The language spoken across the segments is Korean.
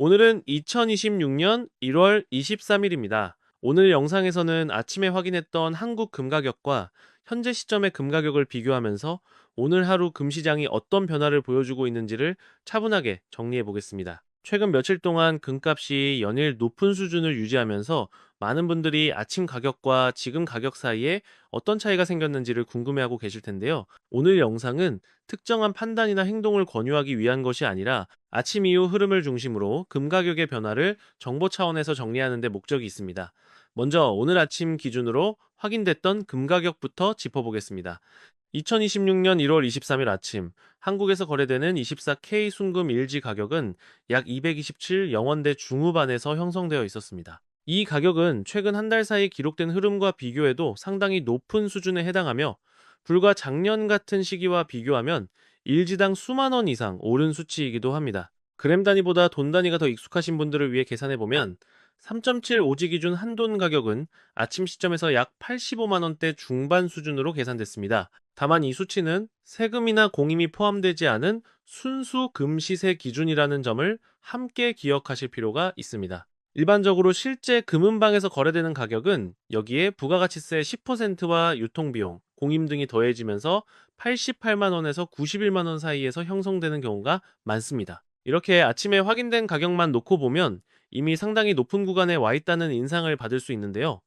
오늘은 2026년 1월 23일입니다. 오늘 영상에서는 아침에 확인했던 한국 금 가격과 현재 시점의 금 가격을 비교하면서 오늘 하루 금 시장이 어떤 변화를 보여주고 있는지를 차분하게 정리해 보겠습니다. 최근 며칠 동안 금값이 연일 높은 수준을 유지하면서 많은 분들이 아침 가격과 지금 가격 사이에 어떤 차이가 생겼는지를 궁금해하고 계실 텐데요. 오늘 영상은 특정한 판단이나 행동을 권유하기 위한 것이 아니라 아침 이후 흐름을 중심으로 금 가격의 변화를 정보 차원에서 정리하는 데 목적이 있습니다. 먼저 오늘 아침 기준으로 확인됐던 금 가격부터 짚어보겠습니다. 2026년 1월 23일 아침 한국에서 거래되는 24K 순금 일지 가격은 약 227 영원대 중후반에서 형성되어 있었습니다. 이 가격은 최근 한 달 사이 기록된 흐름과 비교해도 상당히 높은 수준에 해당하며 불과 작년 같은 시기와 비교하면 일지당 수만 원 이상 오른 수치이기도 합니다. 그램 단위보다 돈 단위가 더 익숙하신 분들을 위해 계산해 보면 3.7 오지 기준 한돈 가격은 아침 시점에서 약 85만 원대 중반 수준으로 계산됐습니다. 다만 이 수치는 세금이나 공임이 포함되지 않은 순수 금시세 기준이라는 점을 함께 기억하실 필요가 있습니다. 일반적으로 실제 금은방에서 거래되는 가격은 여기에 부가가치세 10%와 유통비용, 공임 등이 더해지면서 88만 원에서 91만 원 사이에서 형성되는 경우가 많습니다. 이렇게 아침에 확인된 가격만 놓고 보면 이미 상당히 높은 구간에 와 있다는 인상을 받을 수 있는데요.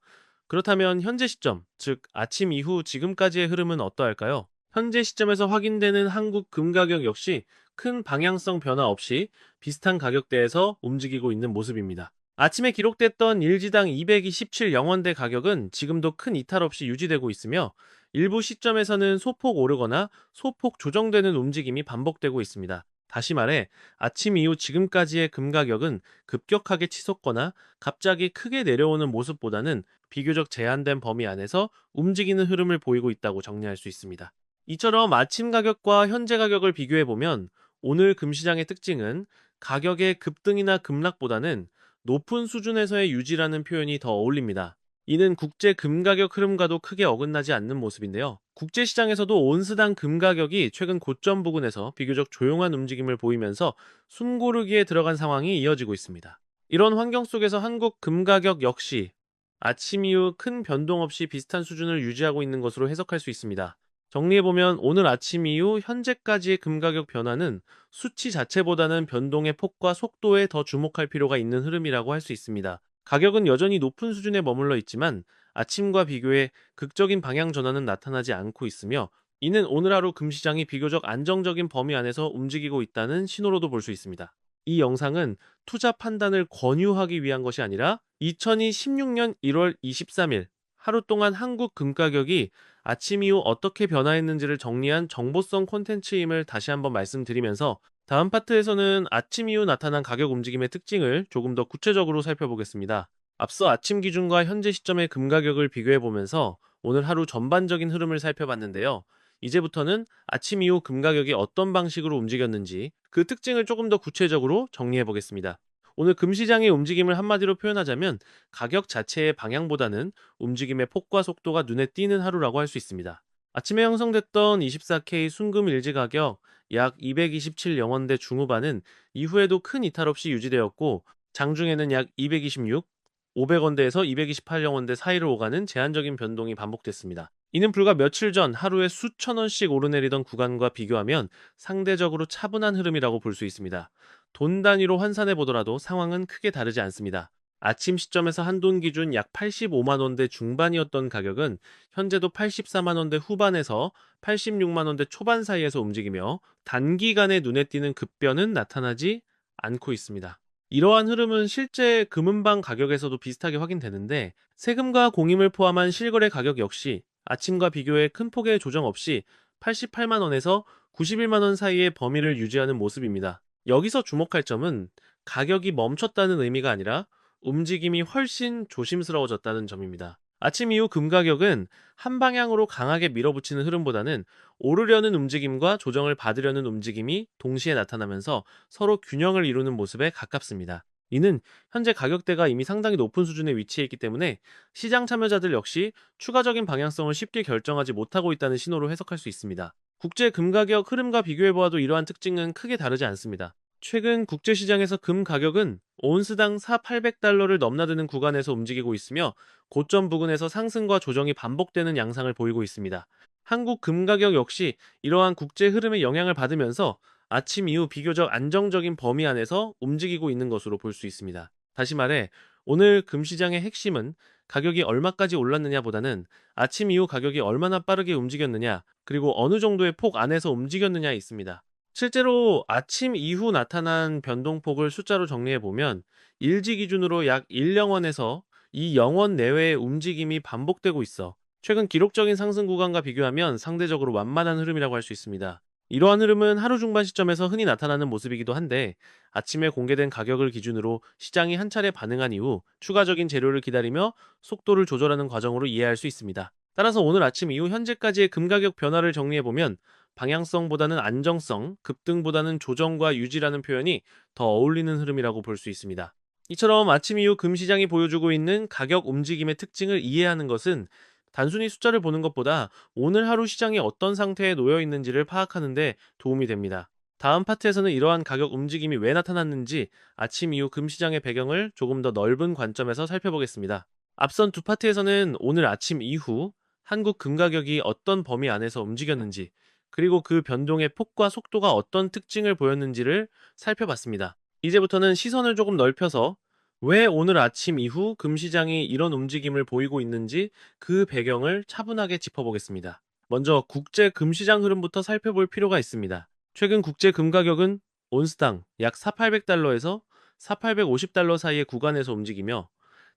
그렇다면 현재 시점, 즉 아침 이후 지금까지의 흐름은 어떠할까요? 현재 시점에서 확인되는 한국 금 가격 역시 큰 방향성 변화 없이 비슷한 가격대에서 움직이고 있는 모습입니다. 아침에 기록됐던 일지당 227 영원대 가격은 지금도 큰 이탈 없이 유지되고 있으며 일부 시점에서는 소폭 오르거나 소폭 조정되는 움직임이 반복되고 있습니다. 다시 말해 아침 이후 지금까지의 금 가격은 급격하게 치솟거나 갑자기 크게 내려오는 모습보다는 비교적 제한된 범위 안에서 움직이는 흐름을 보이고 있다고 정리할 수 있습니다. 이처럼 아침 가격과 현재 가격을 비교해 보면 오늘 금시장의 특징은 가격의 급등이나 급락보다는 높은 수준에서의 유지라는 표현이 더 어울립니다. 이는 국제 금 가격 흐름과도 크게 어긋나지 않는 모습인데요. 국제 시장에서도 온스당 금 가격이 최근 고점 부근에서 비교적 조용한 움직임을 보이면서 숨고르기에 들어간 상황이 이어지고 있습니다. 이런 환경 속에서 한국 금 가격 역시 아침 이후 큰 변동 없이 비슷한 수준을 유지하고 있는 것으로 해석할 수 있습니다. 정리해보면 오늘 아침 이후 현재까지의 금 가격 변화는 수치 자체보다는 변동의 폭과 속도에 더 주목할 필요가 있는 흐름이라고 할 수 있습니다. 가격은 여전히 높은 수준에 머물러 있지만 아침과 비교해 극적인 방향 전환은 나타나지 않고 있으며 이는 오늘 하루 금시장이 비교적 안정적인 범위 안에서 움직이고 있다는 신호로도 볼 수 있습니다. 이 영상은 투자 판단을 권유하기 위한 것이 아니라 2016년 1월 23일 하루 동안 한국 금 가격이 아침 이후 어떻게 변화했는지를 정리한 정보성 콘텐츠임을 다시 한번 말씀드리면서 다음 파트에서는 아침 이후 나타난 가격 움직임의 특징을 조금 더 구체적으로 살펴보겠습니다. 앞서 아침 기준과 현재 시점의 금 가격을 비교해 보면서 오늘 하루 전반적인 흐름을 살펴봤는데요. 이제부터는 아침 이후 금 가격이 어떤 방식으로 움직였는지 그 특징을 조금 더 구체적으로 정리해 보겠습니다. 오늘 금시장의 움직임을 한마디로 표현하자면 가격 자체의 방향보다는 움직임의 폭과 속도가 눈에 띄는 하루라고 할 수 있습니다. 아침에 형성됐던 24K 순금 일지 가격 약 227 영원대 중후반은 이후에도 큰 이탈 없이 유지되었고 장중에는 약 226, 500원대에서 228 영원대 사이를 오가는 제한적인 변동이 반복됐습니다. 이는 불과 며칠 전 하루에 수천 원씩 오르내리던 구간과 비교하면 상대적으로 차분한 흐름이라고 볼 수 있습니다. 돈 단위로 환산해 보더라도 상황은 크게 다르지 않습니다. 아침 시점에서 한돈 기준 약 85만 원대 중반이었던 가격은 현재도 84만 원대 후반에서 86만 원대 초반 사이에서 움직이며 단기간에 눈에 띄는 급변은 나타나지 않고 있습니다. 이러한 흐름은 실제 금은방 가격에서도 비슷하게 확인되는데 세금과 공임을 포함한 실거래 가격 역시 아침과 비교해 큰 폭의 조정 없이 88만 원에서 91만 원 사이의 범위를 유지하는 모습입니다. 여기서 주목할 점은 가격이 멈췄다는 의미가 아니라 움직임이 훨씬 조심스러워졌다는 점입니다. 아침 이후 금 가격은 한 방향으로 강하게 밀어붙이는 흐름보다는 오르려는 움직임과 조정을 받으려는 움직임이 동시에 나타나면서 서로 균형을 이루는 모습에 가깝습니다. 이는 현재 가격대가 이미 상당히 높은 수준에 위치해 있기 때문에 시장 참여자들 역시 추가적인 방향성을 쉽게 결정하지 못하고 있다는 신호로 해석할 수 있습니다. 국제 금 가격 흐름과 비교해 보아도 이러한 특징은 크게 다르지 않습니다. 최근 국제시장에서 금 가격은 온스당 4, 800달러를 넘나드는 구간에서 움직이고 있으며 고점 부근에서 상승과 조정이 반복되는 양상을 보이고 있습니다. 한국 금 가격 역시 이러한 국제 흐름의 영향을 받으면서 아침 이후 비교적 안정적인 범위 안에서 움직이고 있는 것으로 볼 수 있습니다. 다시 말해 오늘 금 시장의 핵심은 가격이 얼마까지 올랐느냐보다는 아침 이후 가격이 얼마나 빠르게 움직였느냐 그리고 어느 정도의 폭 안에서 움직였느냐에 있습니다. 실제로 아침 이후 나타난 변동폭을 숫자로 정리해 보면 일지 기준으로 약 1영원에서 이 영원 내외의 움직임이 반복되고 있어 최근 기록적인 상승 구간과 비교하면 상대적으로 완만한 흐름이라고 할 수 있습니다. 이러한 흐름은 하루 중반 시점에서 흔히 나타나는 모습이기도 한데 아침에 공개된 가격을 기준으로 시장이 한 차례 반응한 이후 추가적인 재료를 기다리며 속도를 조절하는 과정으로 이해할 수 있습니다. 따라서 오늘 아침 이후 현재까지의 금 가격 변화를 정리해 보면 방향성보다는 안정성, 급등보다는 조정과 유지라는 표현이 더 어울리는 흐름이라고 볼 수 있습니다. 이처럼 아침 이후 금 시장이 보여주고 있는 가격 움직임의 특징을 이해하는 것은 단순히 숫자를 보는 것보다 오늘 하루 시장이 어떤 상태에 놓여 있는지를 파악하는 데 도움이 됩니다. 다음 파트에서는 이러한 가격 움직임이 왜 나타났는지 아침 이후 금 시장의 배경을 조금 더 넓은 관점에서 살펴보겠습니다. 앞선 두 파트에서는 오늘 아침 이후 한국 금 가격이 어떤 범위 안에서 움직였는지 그리고 그 변동의 폭과 속도가 어떤 특징을 보였는지를 살펴봤습니다. 이제부터는 시선을 조금 넓혀서 왜 오늘 아침 이후 금시장이 이런 움직임을 보이고 있는지 그 배경을 차분하게 짚어보겠습니다. 먼저 국제 금시장 흐름부터 살펴볼 필요가 있습니다. 최근 국제 금 가격은 온스당 약 4,800달러에서 4,850달러 사이의 구간에서 움직이며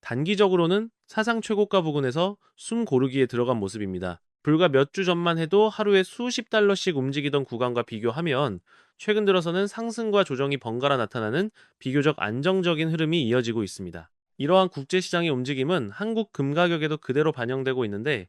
단기적으로는 사상 최고가 부근에서 숨 고르기에 들어간 모습입니다. 불과 몇 주 전만 해도 하루에 수십 달러씩 움직이던 구간과 비교하면 최근 들어서는 상승과 조정이 번갈아 나타나는 비교적 안정적인 흐름이 이어지고 있습니다. 이러한 국제시장의 움직임은 한국 금 가격에도 그대로 반영되고 있는데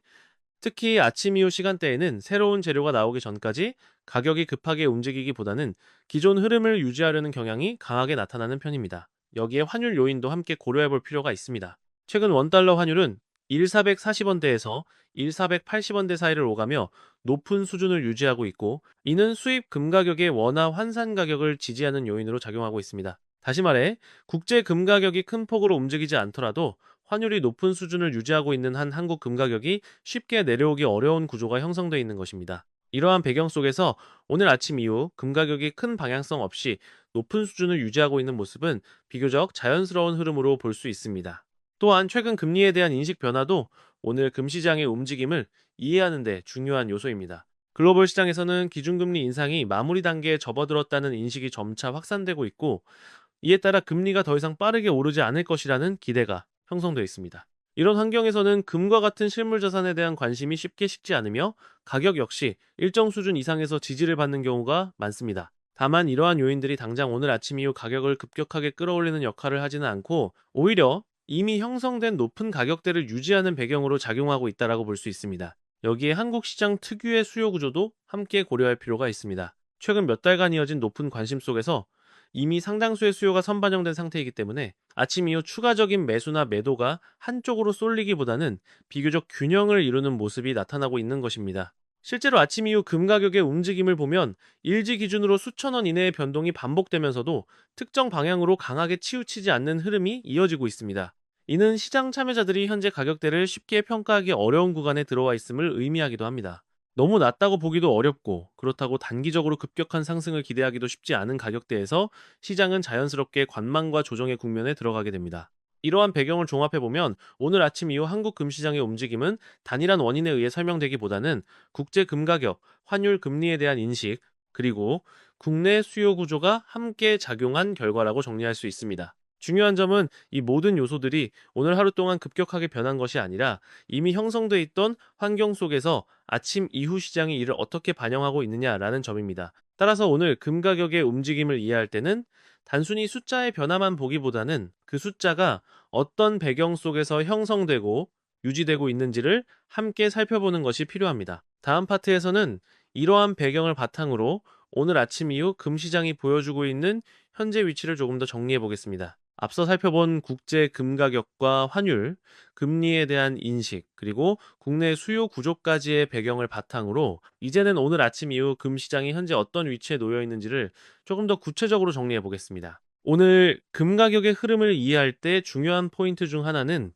특히 아침 이후 시간대에는 새로운 재료가 나오기 전까지 가격이 급하게 움직이기보다는 기존 흐름을 유지하려는 경향이 강하게 나타나는 편입니다. 여기에 환율 요인도 함께 고려해 볼 필요가 있습니다. 최근 원달러 환율은 1,440원대에서 1,480원대 사이를 오가며 높은 수준을 유지하고 있고 이는 수입 금 가격의 원화 환산 가격을 지지하는 요인으로 작용하고 있습니다. 다시 말해 국제 금 가격이 큰 폭으로 움직이지 않더라도 환율이 높은 수준을 유지하고 있는 한 한국 금 가격이 쉽게 내려오기 어려운 구조가 형성되어 있는 것입니다. 이러한 배경 속에서 오늘 아침 이후 금 가격이 큰 방향성 없이 높은 수준을 유지하고 있는 모습은 비교적 자연스러운 흐름으로 볼 수 있습니다. 또한 최근 금리에 대한 인식 변화도 오늘 금시장의 움직임을 이해하는 데 중요한 요소입니다. 글로벌 시장에서는 기준금리 인상이 마무리 단계에 접어들었다는 인식이 점차 확산되고 있고 이에 따라 금리가 더 이상 빠르게 오르지 않을 것이라는 기대가 형성되어 있습니다. 이런 환경에서는 금과 같은 실물 자산에 대한 관심이 쉽게 식지 않으며 가격 역시 일정 수준 이상에서 지지를 받는 경우가 많습니다. 다만 이러한 요인들이 당장 오늘 아침 이후 가격을 급격하게 끌어올리는 역할을 하지는 않고 오히려 이미 형성된 높은 가격대를 유지하는 배경으로 작용하고 있다고 볼수 있습니다. 여기에 한국 시장 특유의 수요 구조도 함께 고려할 필요가 있습니다. 최근 몇 달간 이어진 높은 관심 속에서 이미 상당수의 수요가 선반영된 상태이기 때문에 아침 이후 추가적인 매수나 매도가 한쪽으로 쏠리기보다는 비교적 균형을 이루는 모습이 나타나고 있는 것입니다. 실제로 아침 이후 금 가격의 움직임을 보면 일지 기준으로 수천 원 이내의 변동이 반복되면서도 특정 방향으로 강하게 치우치지 않는 흐름이 이어지고 있습니다. 이는 시장 참여자들이 현재 가격대를 쉽게 평가하기 어려운 구간에 들어와 있음을 의미하기도 합니다. 너무 낮다고 보기도 어렵고 그렇다고 단기적으로 급격한 상승을 기대하기도 쉽지 않은 가격대에서 시장은 자연스럽게 관망과 조정의 국면에 들어가게 됩니다. 이러한 배경을 종합해보면 오늘 아침 이후 한국 금시장의 움직임은 단일한 원인에 의해 설명되기보다는 국제 금가격, 환율 금리에 대한 인식, 그리고 국내 수요 구조가 함께 작용한 결과라고 정리할 수 있습니다. 중요한 점은 이 모든 요소들이 오늘 하루 동안 급격하게 변한 것이 아니라 이미 형성돼 있던 환경 속에서 아침 이후 시장이 이를 어떻게 반영하고 있느냐라는 점입니다. 따라서 오늘 금 가격의 움직임을 이해할 때는 단순히 숫자의 변화만 보기보다는 그 숫자가 어떤 배경 속에서 형성되고 유지되고 있는지를 함께 살펴보는 것이 필요합니다. 다음 파트에서는 이러한 배경을 바탕으로 오늘 아침 이후 금시장이 보여주고 있는 현재 위치를 조금 더 정리해 보겠습니다. 앞서 살펴본 국제 금 가격과 환율, 금리에 대한 인식, 그리고 국내 수요 구조까지의 배경을 바탕으로 이제는 오늘 아침 이후 금 시장이 현재 어떤 위치에 놓여 있는지를 조금 더 구체적으로 정리해 보겠습니다. 오늘 금 가격의 흐름을 이해할 때 중요한 포인트 중 하나는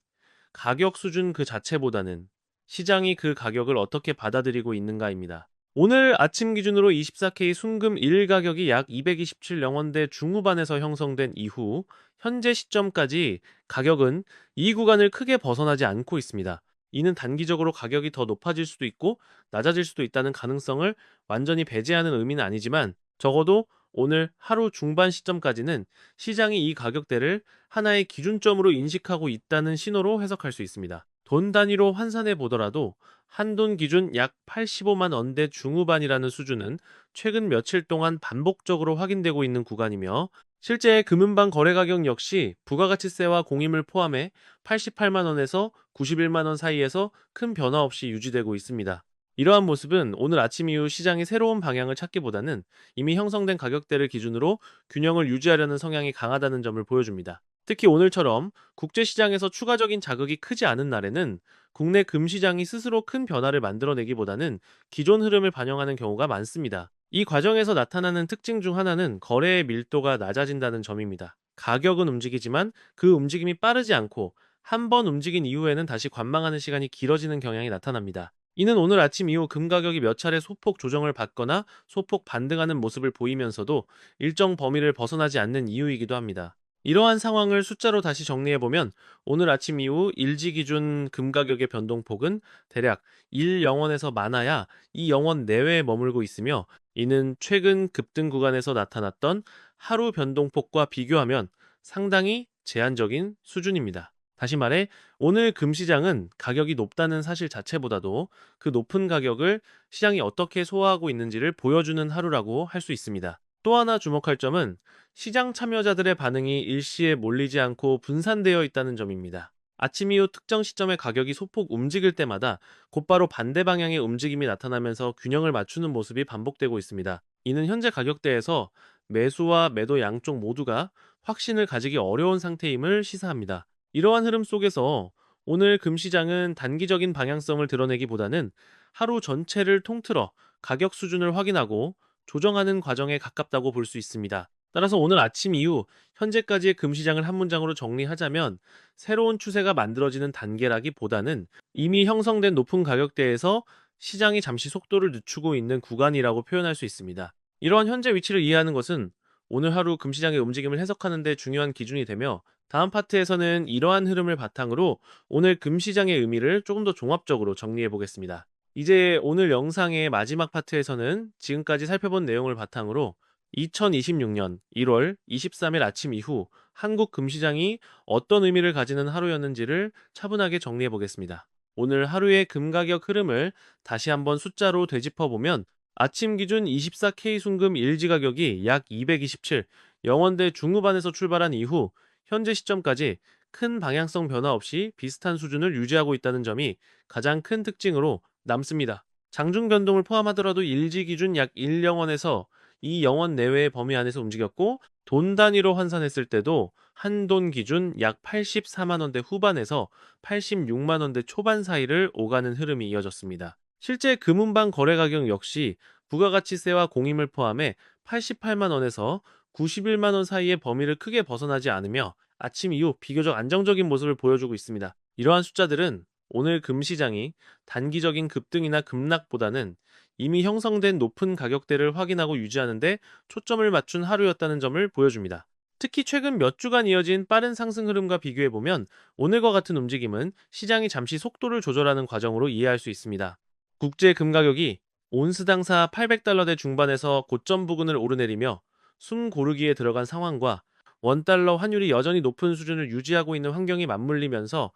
가격 수준 그 자체보다는 시장이 그 가격을 어떻게 받아들이고 있는가입니다. 오늘 아침 기준으로 24K 순금 1 가격이 약 227영원대 중후반에서 형성된 이후 현재 시점까지 가격은 이 구간을 크게 벗어나지 않고 있습니다. 이는 단기적으로 가격이 더 높아질 수도 있고 낮아질 수도 있다는 가능성을 완전히 배제하는 의미는 아니지만 적어도 오늘 하루 중반 시점까지는 시장이 이 가격대를 하나의 기준점으로 인식하고 있다는 신호로 해석할 수 있습니다. 돈 단위로 환산해 보더라도 한돈 기준 약 85만 원대 중후반이라는 수준은 최근 며칠 동안 반복적으로 확인되고 있는 구간이며 실제 금은방 거래 가격 역시 부가가치세와 공임을 포함해 88만 원에서 91만 원 사이에서 큰 변화 없이 유지되고 있습니다. 이러한 모습은 오늘 아침 이후 시장이 새로운 방향을 찾기보다는 이미 형성된 가격대를 기준으로 균형을 유지하려는 성향이 강하다는 점을 보여줍니다. 특히 오늘처럼 국제시장에서 추가적인 자극이 크지 않은 날에는 국내 금시장이 스스로 큰 변화를 만들어내기보다는 기존 흐름을 반영하는 경우가 많습니다. 이 과정에서 나타나는 특징 중 하나는 거래의 밀도가 낮아진다는 점입니다. 가격은 움직이지만 그 움직임이 빠르지 않고 한 번 움직인 이후에는 다시 관망하는 시간이 길어지는 경향이 나타납니다. 이는 오늘 아침 이후 금 가격이 몇 차례 소폭 조정을 받거나 소폭 반등하는 모습을 보이면서도 일정 범위를 벗어나지 않는 이유이기도 합니다. 이러한 상황을 숫자로 다시 정리해보면 오늘 아침 이후 일지 기준 금 가격의 변동폭은 대략 1영원에서 많아야 2영원 내외에 머물고 있으며 이는 최근 급등 구간에서 나타났던 하루 변동폭과 비교하면 상당히 제한적인 수준입니다. 다시 말해 오늘 금시장은 가격이 높다는 사실 자체보다도 그 높은 가격을 시장이 어떻게 소화하고 있는지를 보여주는 하루라고 할 수 있습니다. 또 하나 주목할 점은 시장 참여자들의 반응이 일시에 몰리지 않고 분산되어 있다는 점입니다. 아침 이후 특정 시점의 가격이 소폭 움직일 때마다 곧바로 반대 방향의 움직임이 나타나면서 균형을 맞추는 모습이 반복되고 있습니다. 이는 현재 가격대에서 매수와 매도 양쪽 모두가 확신을 가지기 어려운 상태임을 시사합니다. 이러한 흐름 속에서 오늘 금시장은 단기적인 방향성을 드러내기보다는 하루 전체를 통틀어 가격 수준을 확인하고 조정하는 과정에 가깝다고 볼 수 있습니다. 따라서 오늘 아침 이후 현재까지의 금시장을 한 문장으로 정리하자면 새로운 추세가 만들어지는 단계라기보다는 이미 형성된 높은 가격대에서 시장이 잠시 속도를 늦추고 있는 구간이라고 표현할 수 있습니다. 이러한 현재 위치를 이해하는 것은 오늘 하루 금시장의 움직임을 해석하는 데 중요한 기준이 되며 다음 파트에서는 이러한 흐름을 바탕으로 오늘 금시장의 의미를 조금 더 종합적으로 정리해 보겠습니다. 이제 오늘 영상의 마지막 파트에서는 지금까지 살펴본 내용을 바탕으로 2026년 1월 23일 아침 이후 한국 금시장이 어떤 의미를 가지는 하루였는지를 차분하게 정리해 보겠습니다. 오늘 하루의 금 가격 흐름을 다시 한번 숫자로 되짚어 보면 아침 기준 24K 순금 일지 가격이 약 227, 영원대 중후반에서 출발한 이후 현재 시점까지 큰 방향성 변화 없이 비슷한 수준을 유지하고 있다는 점이 가장 큰 특징으로 남습니다. 장중 변동을 포함하더라도 일지 기준 약 1영원에서 이 영원 내외의 범위 안에서 움직였고 돈 단위로 환산했을 때도 한 돈 기준 약 84만 원대 후반에서 86만 원대 초반 사이를 오가는 흐름이 이어졌습니다. 실제 금은방 거래 가격 역시 부가가치세와 공임을 포함해 88만 원에서 91만 원 사이의 범위를 크게 벗어나지 않으며 아침 이후 비교적 안정적인 모습을 보여주고 있습니다. 이러한 숫자들은 오늘 금시장이 단기적인 급등이나 급락보다는 이미 형성된 높은 가격대를 확인하고 유지하는데 초점을 맞춘 하루였다는 점을 보여줍니다. 특히 최근 몇 주간 이어진 빠른 상승 흐름과 비교해보면 오늘과 같은 움직임은 시장이 잠시 속도를 조절하는 과정으로 이해할 수 있습니다. 국제 금 가격이 온스당사 800달러대 중반에서 고점 부근을 오르내리며 숨 고르기에 들어간 상황과 원달러 환율이 여전히 높은 수준을 유지하고 있는 환경이 맞물리면서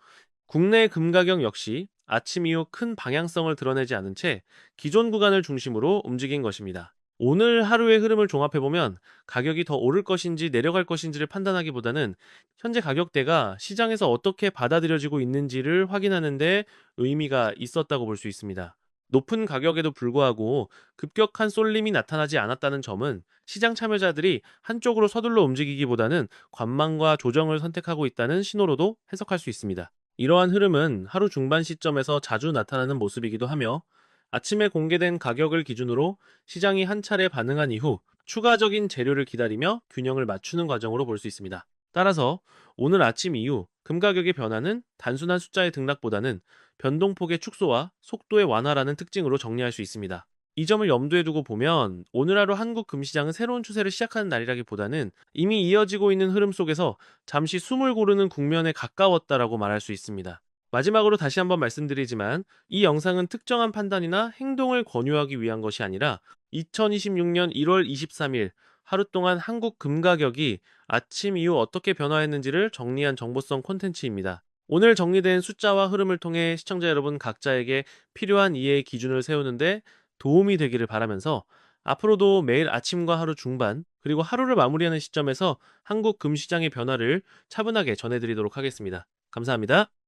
국내 금 가격 역시 아침 이후 큰 방향성을 드러내지 않은 채 기존 구간을 중심으로 움직인 것입니다. 오늘 하루의 흐름을 종합해보면 가격이 더 오를 것인지 내려갈 것인지를 판단하기보다는 현재 가격대가 시장에서 어떻게 받아들여지고 있는지를 확인하는 데 의미가 있었다고 볼 수 있습니다. 높은 가격에도 불구하고 급격한 쏠림이 나타나지 않았다는 점은 시장 참여자들이 한쪽으로 서둘러 움직이기보다는 관망과 조정을 선택하고 있다는 신호로도 해석할 수 있습니다. 이러한 흐름은 하루 중반 시점에서 자주 나타나는 모습이기도 하며 아침에 공개된 가격을 기준으로 시장이 한 차례 반응한 이후 추가적인 재료를 기다리며 균형을 맞추는 과정으로 볼 수 있습니다. 따라서 오늘 아침 이후 금 가격의 변화는 단순한 숫자의 등락보다는 변동폭의 축소와 속도의 완화라는 특징으로 정리할 수 있습니다. 이 점을 염두에 두고 보면 오늘 하루 한국 금시장은 새로운 추세를 시작하는 날이라기보다는 이미 이어지고 있는 흐름 속에서 잠시 숨을 고르는 국면에 가까웠다라고 말할 수 있습니다. 마지막으로 다시 한번 말씀드리지만 이 영상은 특정한 판단이나 행동을 권유하기 위한 것이 아니라 2026년 1월 23일 하루 동안 한국 금 가격이 아침 이후 어떻게 변화했는지를 정리한 정보성 콘텐츠입니다. 오늘 정리된 숫자와 흐름을 통해 시청자 여러분 각자에게 필요한 이해의 기준을 세우는데 도움이 되기를 바라면서 앞으로도 매일 아침과 하루 중반 그리고 하루를 마무리하는 시점에서 한국 금시장의 변화를 차분하게 전해드리도록 하겠습니다. 감사합니다.